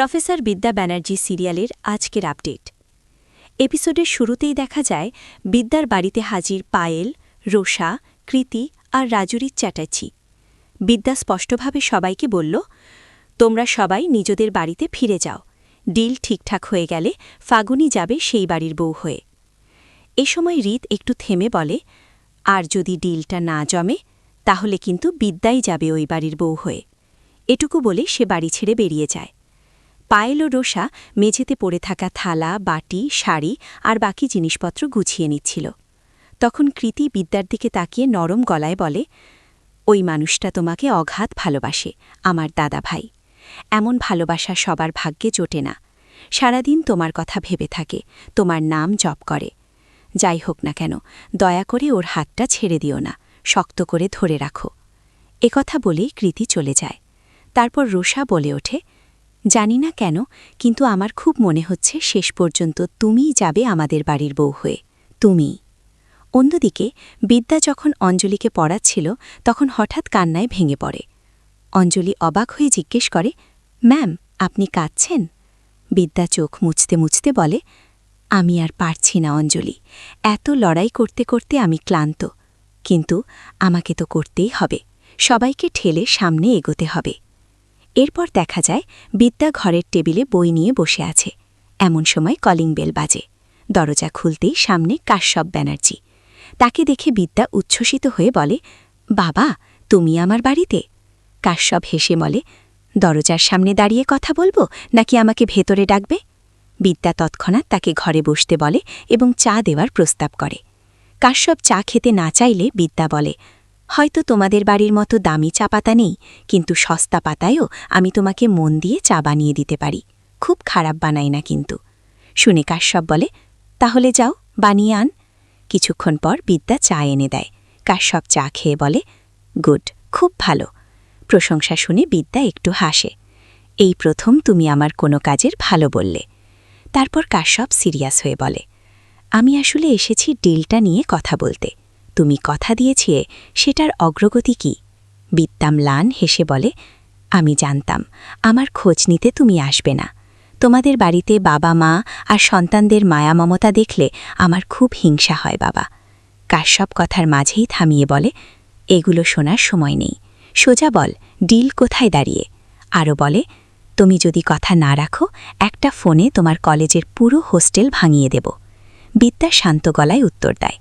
Professor বিদ্যা ব্যানার্জি সিরিয়ালের আজকের আপডেট। এপিসোডের শুরুতেই দেখা যায়, বিদ্যার বাড়িতে হাজির পায়েল রোষা কৃতি আর রাজুরির চ্যাটার্জি। বিদ্যা স্পষ্টভাবে সবাইকে বলল, তোমরা সবাই নিজেদের বাড়িতে ফিরে যাও। ডিল ঠিকঠাক হয়ে গেলে ফাগুনি যাবে সেই বাড়ির বউ হয়ে। এ সময় রীত একটু থেমে বলে, আর যদি ডিলটা না জমে, তাহলে কিন্তু বিদ্যাই যাবে ওই বাড়ির বউ হয়ে। এটুকু বলে সে বাড়ি ছেড়ে বেরিয়ে যায়। পায়েল রোষা মেঝেতে পড়ে থাকা থালা, বাটি, শাড়ি আর বাকি জিনিসপত্র গুছিয়ে নিচ্ছিল। তখন কৃতি বিদ্যার দিকে তাকিয়ে নরম গলায় বলে, ওই মানুষটা তোমাকে অঘাত ভালোবাসে, আমার দাদা ভাই। এমন ভালোবাসা সবার ভাগ্যে জোটে না। সারাদিন তোমার কথা ভেবে থাকে, তোমার নাম জপ করে। যাই হোক না কেন, দয়া করে ওর হাতটা ছেড়ে দিও না, শক্ত করে ধরে রাখো। একথা বলেই কৃতি চলে যায়। তারপর রোষা বলে ওঠে জানি না কেন, কিন্তু আমার খুব মনে হচ্ছে শেষ পর্যন্ত তুমিই যাবে আমাদের বাড়ির বউ হয়ে। তুমি। অন্যদিকে, বিদ্যা যখন অঞ্জলিকে পড়াচ্ছিল, তখন হঠাৎ কান্নায় ভেঙে পড়ে। অঞ্জলি অবাক হয়ে জিজ্ঞেস করে, ম্যাম, আপনি কাঁদছেন? বিদ্যা চোখ মুছতে মুছতে বলে, আমি আর পারছি না অঞ্জলি। এত লড়াই করতে করতে আমি ক্লান্ত। কিন্তু আমাকে তো করতেই হবে। সবাইকে ঠেলে সামনে এগোতে হবে। এরপর দেখা যায়, বিদ্যা ঘরের টেবিলে বই নিয়ে বসে আছে। এমন সময় কলিং বেল বাজে। দরজা খুলতেই সামনে কাশ্যপ ব্যানার্জি। তাকে দেখে বিদ্যা উচ্ছ্বসিত হয়ে বলে, বাবা, তুমি আমার বাড়িতে? কাশ্যপ হেসে বলে, দরজার সামনে দাঁড়িয়ে কথা বলব, নাকি আমাকে ভেতরে ডাকবে? বিদ্যা তৎক্ষণাৎ তাকে ঘরে বসতে বলে এবং চা দেওয়ার প্রস্তাব করে। কাশ্যপ চা খেতে না চাইলে বিদ্যা বলে হয়তো তোমাদের বাড়ির মতো দামি চা পাতা নেই, কিন্তু সস্তা পাতায়ও আমি তোমাকে মন দিয়ে চা বানিয়ে দিতে পারি। খুব খারাপ বানাই না কিন্তু। শুনে কাশ্যপ বলে, তাহলে যাও, বানিয়ে আন। কিছুক্ষণ পর বিদ্যা চা এনে দেয়। কাশ্যপ চা খেয়ে বলে, গুড, খুব ভালো। প্রশংসা শুনে বিদ্যা একটু হাসে। এই প্রথম তুমি আমার কোনো কাজের ভালো বললে। তারপর কাশ্যপ সিরিয়াস হয়ে বলে, আমি আসলে এসেছি ডিলটা নিয়ে কথা বলতে। তুমি কথা দিয়েছে সেটার অগ্রগতি কি? বিত্তাম লান হেসে বলে, আমি জানতাম, আমার খোঁজ নিতে তুমি আসবে না। তোমাদের বাড়িতে বাবা মা আর সন্তানদের মায়া মমতা দেখলে আমার খুব হিংসা হয় বাবা। কাশ্যপ কথার মাঝেই থামিয়ে বলে, এগুলো শোনার সময় নেই। সোজা বল, ডিল কোথায় দাঁড়িয়ে? আরও বলে, তুমি যদি কথা না রাখো, একটা ফোনে তোমার কলেজের পুরো হোস্টেল ভাঙিয়ে দেব। বিদ্যা শান্ত গলায় উত্তর দেয়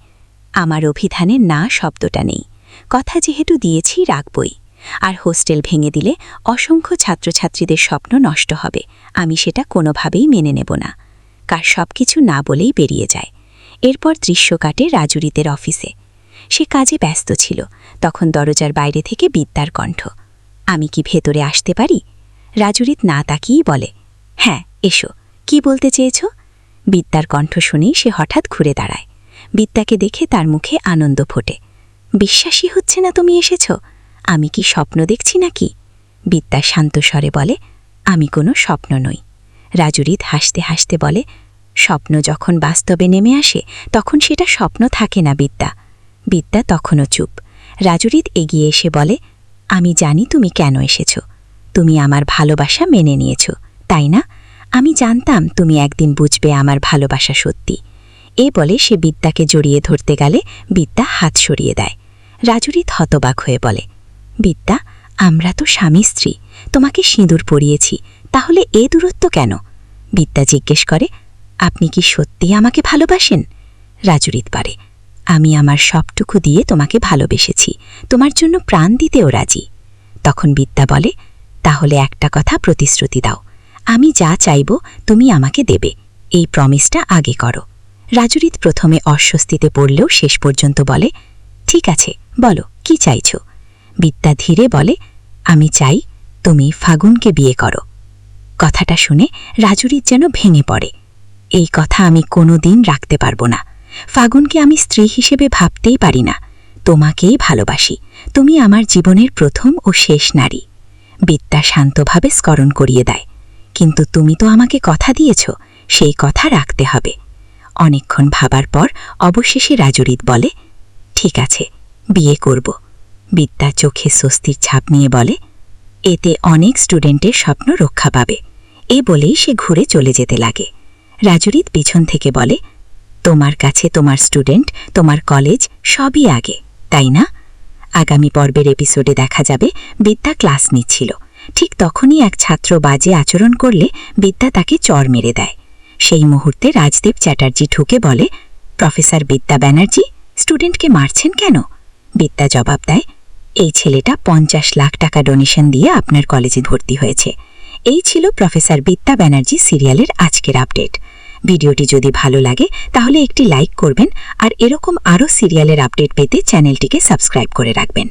আমার অভিধানে না শব্দটা নেই। কথা যেহেতু দিয়েছি, রাখবই। আর হোস্টেল ভেঙে দিলে অসংখ্য ছাত্রছাত্রীদের স্বপ্ন নষ্ট হবে। আমি সেটা কোনোভাবেই মেনে নেব না। কার সব কিছু না বলেই বেরিয়ে যায়। এরপর দৃশ্য কাটে রাজুরিতের অফিসে। সে কাজে ব্যস্ত ছিল। তখন দরজার বাইরে থেকে বিদ্যার কণ্ঠ। আমি কি ভেতরে আসতে পারি? রাজুরিত না তাকিয়েই বলে হ্যাঁ এসো। কি বলতে চেয়েছ? বিদ্যার কণ্ঠ শুনেই সে হঠাৎ ঘুরে দাঁড়ায়। বিদ্যাকে দেখে তার মুখে আনন্দ ফোটে। বিশ্বাসই হচ্ছে না তুমি এসেছ? আমি কি স্বপ্ন দেখছি নাকি? বিদ্যা শান্ত স্বরে বলে, আমি কোনো স্বপ্ন নই। রাজুরিত হাসতে হাসতে বলে, স্বপ্ন যখন বাস্তবে নেমে আসে, তখন সেটা স্বপ্ন থাকে না বিদ্যা। বিদ্যা তখনও চুপ। রাজুরিত এগিয়ে এসে বলে, আমি জানি তুমি কেন এসেছ। তুমি আমার ভালোবাসা মেনে নিয়েছ, তাই না? আমি জানতাম তুমি একদিন বুঝবে আমার ভালোবাসা সত্যি। এ বলে সে বিদ্যাকে জড়িয়ে ধরতে গেলে বিদ্যা হাত সরিয়ে দেয়। রাজুরিত হতবাক হয়ে বলে, বিদ্যা, আমরা তো স্বামী স্ত্রী, তোমাকে সিঁদুর পরিয়েছি, তাহলে এ দূরত্ব কেন? বিদ্যা জিজ্ঞেস করে, আপনি কি সত্যি আমাকে ভালোবাসেন? রাজুরিত পারে, আমি আমার সবটুকু দিয়ে তোমাকে ভালোবেসেছি, তোমার জন্য প্রাণ দিতেও রাজি। তখন বিদ্যা বলে, তাহলে একটা কথা প্রতিশ্রুতি দাও, আমি যা চাইব তুমি আমাকে দেবে, এই প্রমিসটা আগে করো। রাজুরিত প্রথমে অস্বস্তিতে পড়লেও শেষ পর্যন্ত বলে, ঠিক আছে, বলো, কি চাইছ? বিদ্যা ধীরে বলে, আমি চাই তুমি ফাগুনকে বিয়ে করো। কথাটা শুনে রাজুরিত যেন ভেঙে পড়ে। এই কথা আমি কোনো দিন রাখতে পারব না। ফাগুনকে আমি স্ত্রী হিসেবে ভাবতেই পারি না। তোমাকেই ভালোবাসি। তুমি আমার জীবনের প্রথম ও শেষ নারী। বিদ্যা শান্তভাবে স্মরণ করিয়ে দেয়, কিন্তু তুমি তো আমাকে কথা দিয়েছ, সেই কথা রাখতে হবে। অনেকক্ষণ ভাবার পর অবশেষে রাজরিত বলে, ঠিক আছে, বিয়ে করব। বিদ্যা চোখে স্বস্তির ছাপ নিয়ে বলে, এতে অনেক স্টুডেন্টের স্বপ্ন রক্ষা পাবে। এ বলেই সে ঘুরে চলে যেতে লাগে। রাজুরিত পিছন থেকে বলে, তোমার কাছে তোমার স্টুডেন্ট, তোমার কলেজ সবই আগে, তাই না? আগামী পর্বের এপিসোডে দেখা যাবে বিদ্যা ক্লাস নিচ্ছিল। ঠিক তখনই এক ছাত্র বাজে আচরণ করলে বিদ্যা তাকে চর মেরে দেয়। সেই মুহূর্তে রাজদেব চ্যাটার্জি ঢুকে বলে, প্রফেসর বিদ্যা ব্যানার্জি, স্টুডেন্টকে মারছেন কেন? বিদ্যা জবাব দেয়, এই ছেলেটা পঞ্চাশ লাখ টাকা ডোনেশন দিয়ে আপনার কলেজে ভর্তি হয়েছে। এই ছিল প্রফেসর বিদ্যা ব্যানার্জি সিরিয়ালের আজকের আপডেট। ভিডিওটি যদি ভালো লাগে, তাহলে একটি লাইক করবেন আর এরকম আরও সিরিয়ালের আপডেট পেতে চ্যানেলটিকে সাবস্ক্রাইব করে রাখবেন।